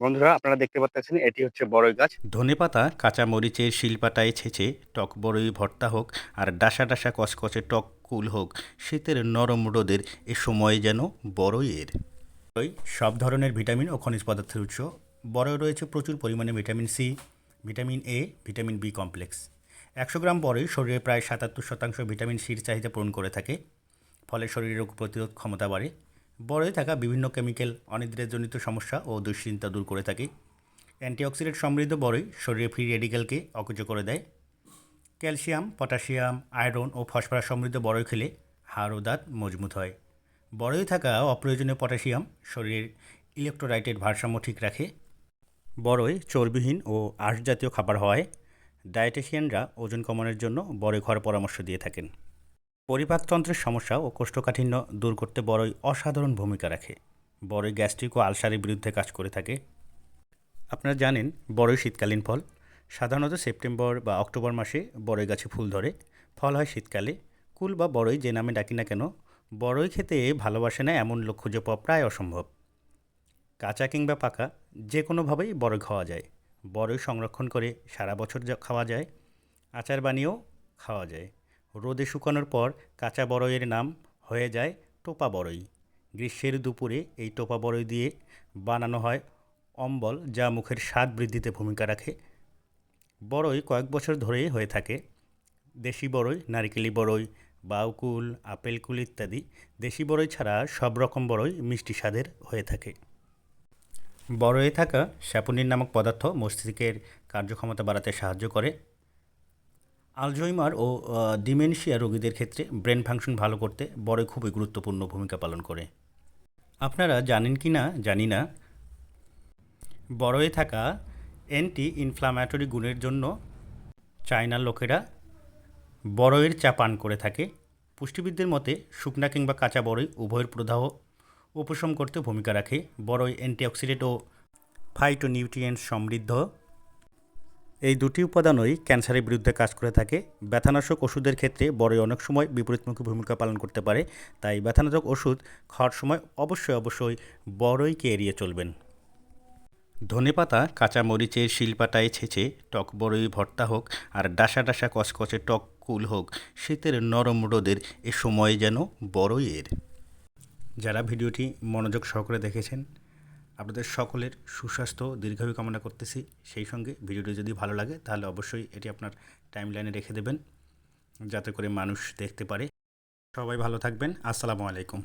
বন্ধুরা, আপনারা দেখতে পাচ্ছেন, এটি হচ্ছে বড়ই গাছ। ধনেপাতা কাঁচা মরিচের শিলপাটায় ছেঁচে টক বড়ই ভর্তা হোক আর ডাসা ডাসা কচকচে টক কুল হোক, শীতের নরম রোদের এ সময় যেন বড়ইয়ের বড়ই, সব ধরনের ভিটামিন ও খনিজ পদার্থের উৎস। বড়ই রয়েছে প্রচুর পরিমাণে vitamin C, vitamin A, vitamin B complex. একশো গ্রাম বড়ই শরীরে প্রায় সাতাত্তর শতাংশ ভিটামিন সির চাহিদা পূরণ করে থাকে, ফলে শরীরের রোগ প্রতিরোধ ক্ষমতা বাড়ে। বড়ই থাকা বিভিন্ন কেমিক্যাল অনিদ্রাজনিত সমস্যা ও দুশ্চিন্তা দূর করে থাকে। অ্যান্টিঅক্সিডেন্ট সমৃদ্ধ বড়ই শরীরে ফ্রি রেডিক্যালকে অকুচ করে দেয়। ক্যালসিয়াম, পটাশিয়াম, আয়রন ও ফসফরাস সমৃদ্ধ বড়ই খেলে হাড় ও দাঁত মজবুত হয়। বড়ই থাকা অপ্রয়োজনীয় পটাশিয়াম শরীরের ইলেকট্রোলাইটের ভারসাম্য ঠিক রাখে। বড়ই চর্বিহীন ও আঁশ জাতীয় খাবার হওয়ায় ডায়েটিশিয়ানরা ওজন কমানোর জন্য বড়ই খাওয়ার পরামর্শ দিয়ে থাকেন। পরিপাকতন্ত্রের সমস্যা ও কোষ্ঠকাঠিন্য দূর করতে বড়ই অসাধারণ ভূমিকা রাখে। বড়ই গ্যাস্ট্রিক ও আলসারের বিরুদ্ধে কাজ করে থাকে। আপনারা জানেন, বড়ই শীতকালীন ফল। সাধারণত সেপ্টেম্বর বা অক্টোবর মাসে বড়ই গাছে ফুল ধরে। ফল হয় শীতকালে। কুল বা বড়ই যে নামে ডাকি না কেন, বড়ই খেতে ভালোবাসে না এমন লোক খুঁজে পাওয়া প্রায় অসম্ভব। কাঁচা কিংবা পাকা যে কোনোভাবেই বড়ই খাওয়া যায়। বড়ই সংরক্ষণ করে সারা বছর খাওয়া যায়। আচার বানিয়েও খাওয়া যায়। রোদে শুকানোর পর কাঁচা বড়ইয়ের নাম হয়ে যায় টোপা বড়ই। গ্রীষ্মের দুপুরে এই টোপা বড়ই দিয়ে বানানো হয় অম্বল, যা মুখের স্বাদ বৃদ্ধিতে ভূমিকা রাখে। বড়ই কয়েক বছর ধরেই হয়ে থাকে। দেশি বড়ই, নারিকেলি বড়ই, বাউকুল আপেল কুল ইত্যাদি দেশি বড়ই ছাড়া সব রকম বড়ই মিষ্টি স্বাদের হয়ে থাকে। বড়য়ে থাকা স্যাপোনিন নামক পদার্থ মস্তিষ্কের কার্যক্ষমতা বাড়াতে সাহায্য করে। আলঝইমার ও ডিমেনশিয়া রোগীদের ক্ষেত্রে ব্রেন ফাংশন ভালো করতে বড়ই খুবই গুরুত্বপূর্ণ ভূমিকা পালন করে। আপনারা জানেন কি না জানি না। বড়য়ে থাকা অ্যান্টি ইনফ্লামেটরি গুণের জন্য চায়নার লোকেরা বড়ইয়ের চা পান করে থাকে। পুষ্টিবিদদের মতে, শুকনা কিংবা কাঁচা বড়ই উভয়ের প্রদাহ উপশম করতে ভূমিকা রাখে। বড়ই অ্যান্টিঅক্সিডেন্ট ও ফাইটোনিউট্রিয়েন্টস সমৃদ্ধ। এই দুটি উপাদানই ক্যান্সারের বিরুদ্ধে কাজ করে থাকে। ব্যথানাশক ওষুধের ক্ষেত্রে বড়ই অনেক সময় বিপরীতমুখী ভূমিকা পালন করতে পারে। তাই ব্যথানাশক ওষুধ খাওয়ার সময় অবশ্যই অবশ্যই বড়ইকে এড়িয়ে চলবেন। ধনেপাতা কাঁচা মরিচের শিলপাটায় ছেঁচে, টক বড়ই ভর্তা হোক আর ডাসা ডাসা কচকচে টক কুল হোক, শীতের নরম রোদের এ সময় যেন বড়ইয়ের যারা ভিডিওটি মনোযোগ সহকারে দেখেছেন আপনাদের সকলের সুস্বাস্থ্য, দীর্ঘায়ু কামনা করতেছি। সেই সঙ্গে ভিডিওটি যদি ভালো লাগে, তাহলে অবশ্যই এটি আপনার টাইম লাইনে রেখে দেবেন, যাতে করে মানুষ দেখতে পারে। সবাই ভালো থাকবেন। আসসালামু আলাইকুম।